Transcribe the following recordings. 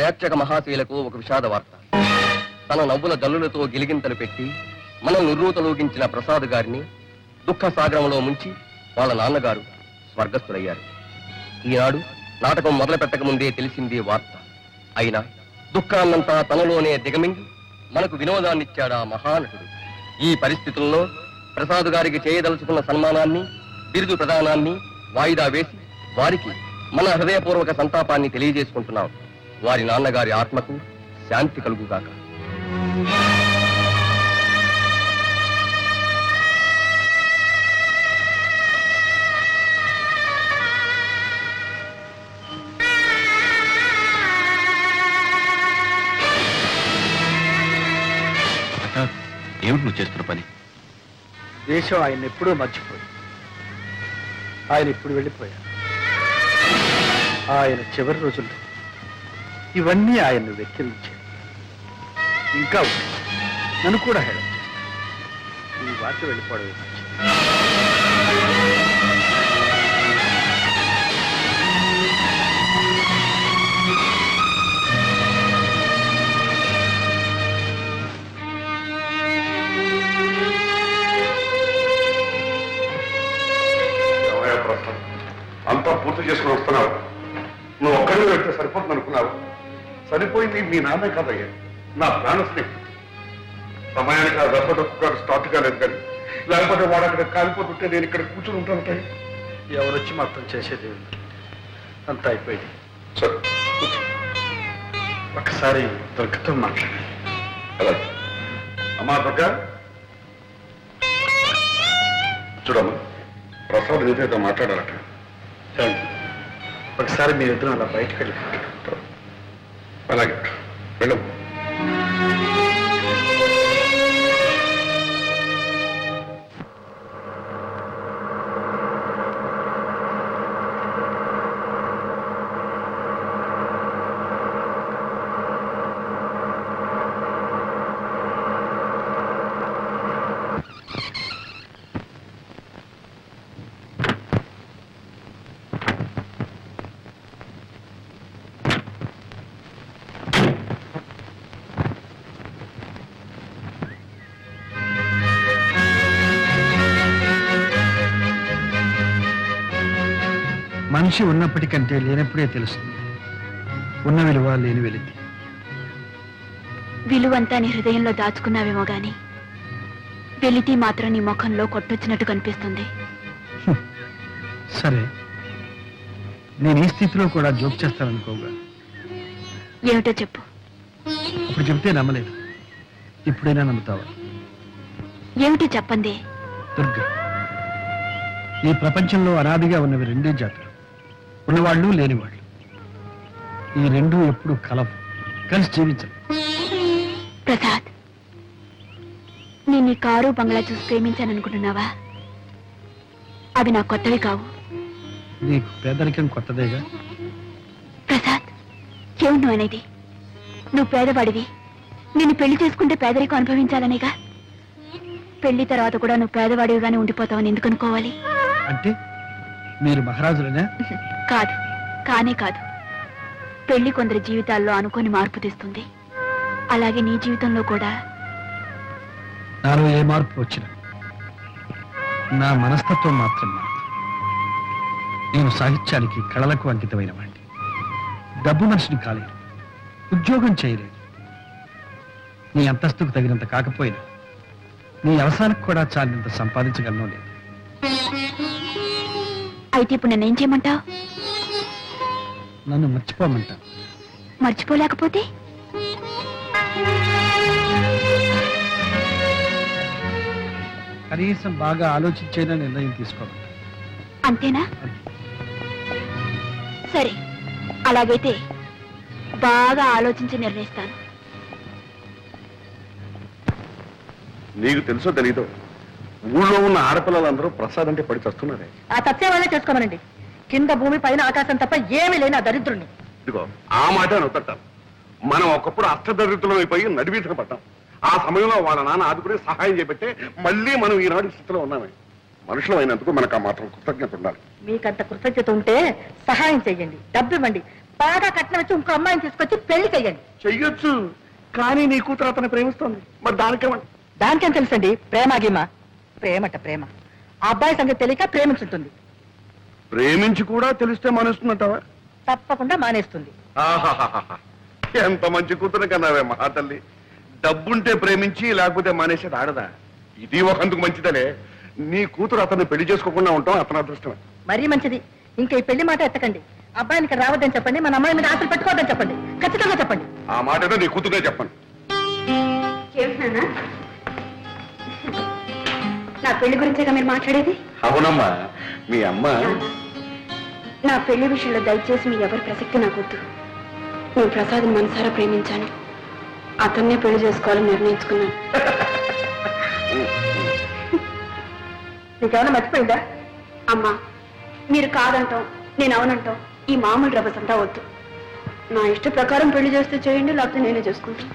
ప్రేక్షక మహాశీలకు ఒక విషాద వార్త. తన నవ్వుల జల్లులతో గిలిగింతలు పెట్టి మనం నిర్రూతలూగించిన ప్రసాద్ గారిని దుఃఖ సాగరంలో ముంచి వాళ్ళ నాన్నగారు స్వర్గస్థులయ్యారు. ఈనాడు నాటకం మొదలు పెట్టక ముందే తెలిసింది వార్త. అయినా దుఃఖాన్నంతా తనలోనే దిగమింగి మనకు వినోదాన్నిచ్చాడా మహానటుడు. ఈ పరిస్థితుల్లో ప్రసాద్ గారికి చేయదలుచుకున్న సన్మానాన్ని బిరుదు ప్రదానాన్ని వాయిదా వేసి వారికి మన హృదయపూర్వక సంతాపాన్ని తెలియజేసుకుంటున్నాం. వారి నాన్నగారి ఆత్మకు శాంతి కలుగుగాక. ఏమిటి నువ్వు చేస్తున్న పని? దేశం ఆయన ఎప్పుడూ మర్చిపోయింది ఆయన ఇప్పుడు వెళ్ళిపోయారు ఆయన చివరి రోజుల్లో ఇవన్నీ ఆయన్ను వెక్కిరించాయి. ఇంకా ఉంది. నన్ను కూడా హేళన ఈ వార్త వెళ్ళిపోవడమే అంతా పూర్తి చేసుకుని వస్తున్నావు. నువ్వు ఒక్కడిని వెళ్తే సరిపోతుంది అనుకున్నావు సరిపోయింది మీ నాన్నే కాదయ్యా. నా ప్రాణ స్నేహితుడు. సమయానికి ఆ దశడొక్కు గారు స్టార్ట్ కాలేదు కానీ లేకపోతే వాడు అక్కడ కాలిపోతుంటే నేను ఇక్కడ కూర్చుని ఉంటాను. ఎవరొచ్చి మొత్తం చేసేది ఉంది. అంతా అయిపోయింది. సరే ఒకసారి దుర్గతో మాట్లాడాలి. అలాగే అమ్మా దుర్గా. చూడమ్మా ప్రసాద్ నీతో మాట్లాడాలట ఒకసారి మీరిద్దరం అలా బయటకు వెళ్ళి అలాగే. వెళ్ళము మనిషి ఉన్నప్పటికంటే లేనప్పుడే తెలుస్తుంది. ఉన్న విలువ లేని వెలితి. విలువంతా నీ హృదయంలో దాచుకున్నావేమో గాని వెలితి మాత్రం నీ ముఖంలో కొట్టొచ్చినట్టు కనిపిస్తుంది. సరే. నేను ఈ స్థితిలో కూడా జోక్ చేస్తాననుకోగా. ఏమిటో చెప్పు. ఇప్పుడు చెప్తే నమ్మలేదు. ఇప్పుడైనా నమ్ముతావా? ఏమిటో చెప్పండి. దుర్గా ఈ ప్రపంచంలో అనాదిగా ఉన్నవి రెండే జాతులు. ఉన్నవాళ్ళు లేనివాళ్ళు. ఈ రెండు ఎప్పుడు కలవు. కలిసి జీవించరు. ప్రసాద్ నేను నీ కారు బంగ్లా చూసి ప్రేమించాననుకుంటున్నావా? అవి నా కొత్తవి కావు. నీకు పేదరికం కొత్తదేగా? ప్రసాద్ ఏమిటి నువ్వు అనేది? నువ్వు పేదవాడివి. నిన్ను పెళ్ళి చేసుకుంటే పేదరికం అనుభవించాలనేగా? పెళ్ళి తర్వాత కూడా నువ్వు పేదవాడివిగానే ఉండిపోతావని ఎందుకు అనుకోవాలి? అంటే? మీరు మహారాజులనే? కాదు కానే కాదు. పెళ్ళి కొందరి జీవితాల్లో అనుకోని మార్పు తెస్తుంది. అలాగే నీ జీవితంలో కూడా. నాలో ఏ మార్పు వచ్చినా నా మనస్తత్వం మాత్రం మాత్రం. నేను సాహిత్యానికి కళలకు అంకితమైన వాడిని డబ్బు మనిషిని కాలేదు ఉద్యోగం చేయలేదు నీ అంతస్తుకు తగినంత కాకపోయినా నీ అవసరానికి కూడా చాలినంత సంపాదించగలను లేదు. అయితే ఇప్పుడు నన్నేం చేయమంటావు? నన్ను మర్చిపోమంటా మర్చిపోలేకపోతే? కనీసం బాగా ఆలోచించైనా నిర్ణయం తీసుకోమంటా అంతేనా? సరే అలాగైతే బాగా ఆలోచించి నిర్ణయిస్తాను. నీకు తెలుసో తెలీదో? ఊళ్ళో ఉన్న ఆడపిల్లలందరూ ప్రసాద్ అంటే పడి చస్తున్నారే. ఆ సత్యం వల్లే చేసుకోమనండి. కింద భూమి పైన ఆకాశం తప్ప ఏమీ లేని ఆ దరిద్రుణ్ణి. ఇదిగో ఆ మాట నవ్వుతాం మనం ఒకప్పుడు అష్టదరిద్రులం అయిపోయి నడివీసన పడ్డాం ఆ సమయంలో వాళ్ళ నాన్న ఆదుకుని సహాయం చేపట్టే మళ్ళీ మనం ఈనాడు స్థితిలో ఉన్నామే. మనుషులు అయినందుకు మనకు ఆ మాత్రం కృతజ్ఞత ఉండాలి. మీకంత కృతజ్ఞత ఉంటే సహాయం చెయ్యండి. డబ్బు ఇవ్వండి బాగా కట్నం వచ్చి ఇంకో అమ్మాయిని తీసుకొచ్చి పెళ్ళి చెయ్యండి. చెయ్యొచ్చు. కానీ నీ కూతురు అతను ప్రేమిస్తోంది. మరి దానికేమంట దానికేం తెలుసండి? ప్రేమ గిమ. ప్రేమట ప్రేమ. ఆ అబ్బాయి సంగతి తెలియక ప్రేమించుంటుంది. ప్రేమించి కూడా తెలిస్తే మనస్తుందంటావా? తప్పకుండా మానేస్తుంది. ఆహాహాహా. ఎంత మంచి కూతురు కన్నావే మహాతల్లి. డబ్బుంటే ప్రేమించి లేకపోతే మానేసేది ఆడదా? ఇది ఒకందుకు మంచిదలే నీ కూతురు అతన్ని పెళ్ళి చేసుకోకుండా ఉంటాం అతని అదృష్టమే. మరీ మంచిది. ఇంకా ఈ పెళ్ళి మాట ఎత్తకండి. అబ్బాయిని ఇక్కడ రావద్దని చెప్పండి మన అమ్మాయి మీద ఆశలు పెట్టుకోవద్దని చెప్పండి. ఖచ్చితంగా చెప్పండి. ఆ మాట ఏదో నీ కూతురే చెప్పండి. నా పెళ్ళి గురించేగా మీరు మాట్లాడేది? అవునమ్మా మీ అమ్మ. నా పెళ్ళి విషయంలో దయచేసి మీ ఎవరి ప్రసక్తి నాకొద్దు నేను ప్రసాద్ మనసారా ప్రేమించాను. అతన్నే పెళ్ళి చేసుకోవాలని నిర్ణయించుకున్నాను. నీకేమైనా మర్చిపోయిందా? అమ్మా మీరు కాదంటాం నేను అవునంటాం. ఈ మామూలు రభసంతా వద్దు. నా ఇష్ట ప్రకారం పెళ్ళి చేస్తే చేయండి లేకపోతే నేనే చేసుకుంటాను.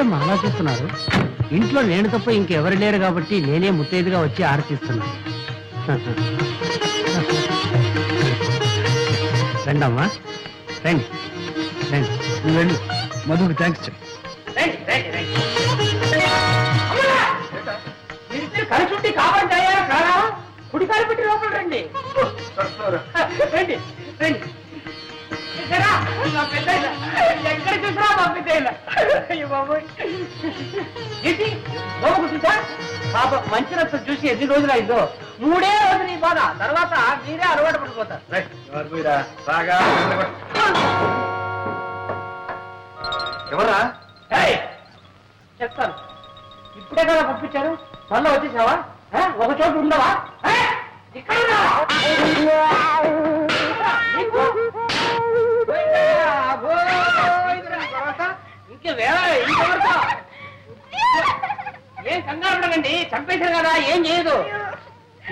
ఏంటమ్మా అలా చూస్తున్నారు. ఇంట్లో నేను తప్ప ఇంకెవరు లేరు కాబట్టి నేనే ముత్తైదుగా వచ్చి ఆరతిస్తున్నాను రండమ్మా. రండి. రండి. నువ్వు వెళ్ళు. మధుకు థ్యాంక్స్ చెప్పు కలిసి కాపాడాయా కారా కుడి కాలు పెట్టి లోపల రండి. రండి రండి. బాబోయ్. ఏంటి? బాబు కూర్చుంటా? పాప మంచి రక్తం చూసి ఎన్ని రోజులు అయిందో మూడే రోజులు ఈ బాధ. తర్వాత మీరే అలవాటు పడిపోతారు. ఎవరా ఏయ్! చెప్తాను. ఇప్పుడే కదా పంపించారు. మళ్ళీ వచ్చేసావా? ఒక చోటు ఉండవా? ఇక్కడ ఇంక వేరే ఇంకెవరితో ఏం కంగారు ఉండకండి చంపేశారు కదా ఏం చేయదు.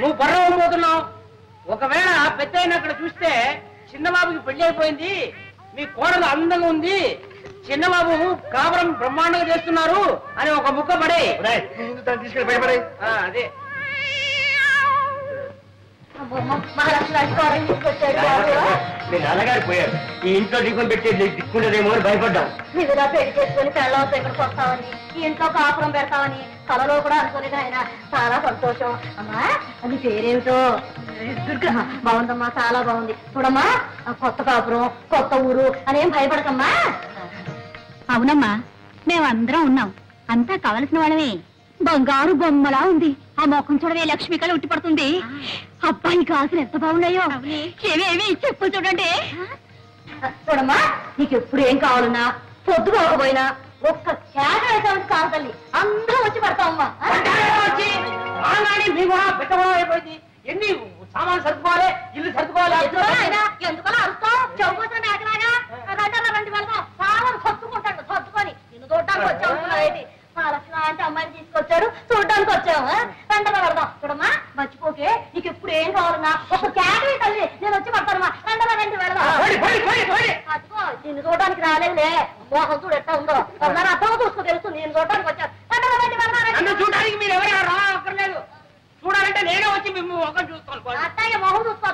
నువ్వు బర్ర పోతున్నావు ఒకవేళ పెద్ద అక్కడ చూస్తే చిన్నబాబుకి పెళ్ళి అయిపోయింది. మీ కోడలు అందంగా ఉంది. చిన్నబాబు కాపురం బ్రహ్మాండంగా చేస్తున్నారు అని ఒక ముక్క పడే. ముందు దాన్ని మీ నాన్నగారు పోయారు. ఈ ఇంట్లో దీపం పెట్టి దిక్కుంటదేమో అని భయపడ్డాం. నిధులా పెళ్ళి చేసుకుని పెళ్ళవతో ఇక్కడికి వస్తామని ఈ ఇంట్లో కాపురం పెడతామని కలలో కూడా అనుకోలేదు ఆయన చాలా సంతోషం. అమ్మా అది పేరేమిటో? దుర్గా బాగుందమ్మా చాలా బాగుంది. చూడమ్మా కొత్త కాపురం కొత్త ఊరు అనేం భయపడకమ్మా. అవునమ్మా మేమందరం ఉన్నాం. అంతా కావలసిన వాళ్ళమే. బంగారు బొమ్మలా ఉంది. ఆ మొఖం చూడవే లక్ష్మి కళ ఉట్టి పడుతుంది. అబ్బాయి గాజులు ఎంత బాగున్నాయో. ఏమేమి చెప్పు చూడండి. చూడమ్మా నీకు ఎప్పుడు ఏం కావాలన్నా పొద్దు పోకపోయినా ఒక్క కేక వేసామని కాదు తల్లి. అందరం వచ్చి పడతామమ్మా ఎన్ని సామాన్లు సర్దుకోవాలి? ఇల్లు సర్దుకోవాలి? ఎందుకలా అరుస్తావు? రండి రండి వెళ్దాం చాలా సర్దుకుంటాడు సర్దుకొని. నిన్ను వచ్చావు అంటే అమ్మాయిని తీసుకొచ్చాడు. చూడడానికి వచ్చాము రండగా వెళ్దాం. చూడమ్మా మర్చిపోకే. నీకు ఎప్పుడు ఏం కావాలన్నా ఒక క్యాటరీ తల్లి నేను వచ్చి పడతానమ్మా. రండగా రండి వెళ్దాం. అదిగో నిన్ను చూడడానికి రాలేదులే. మోహం చూడు ఎట్లా ఉందో. ఒకసారి అర్థం చూసుకో తెలుసు. నేను చూడడానికి వచ్చాను. రండగా రండి వెళ్దాం నన్ను రండి. చూడడానికి మీరు ఎవరైనా రా అక్కర్లేదు చూడాలంటే నేనే వచ్చి మిమ్మల్ని ఒక చూస్తాను అత్తయ్య మొహం చూసుకో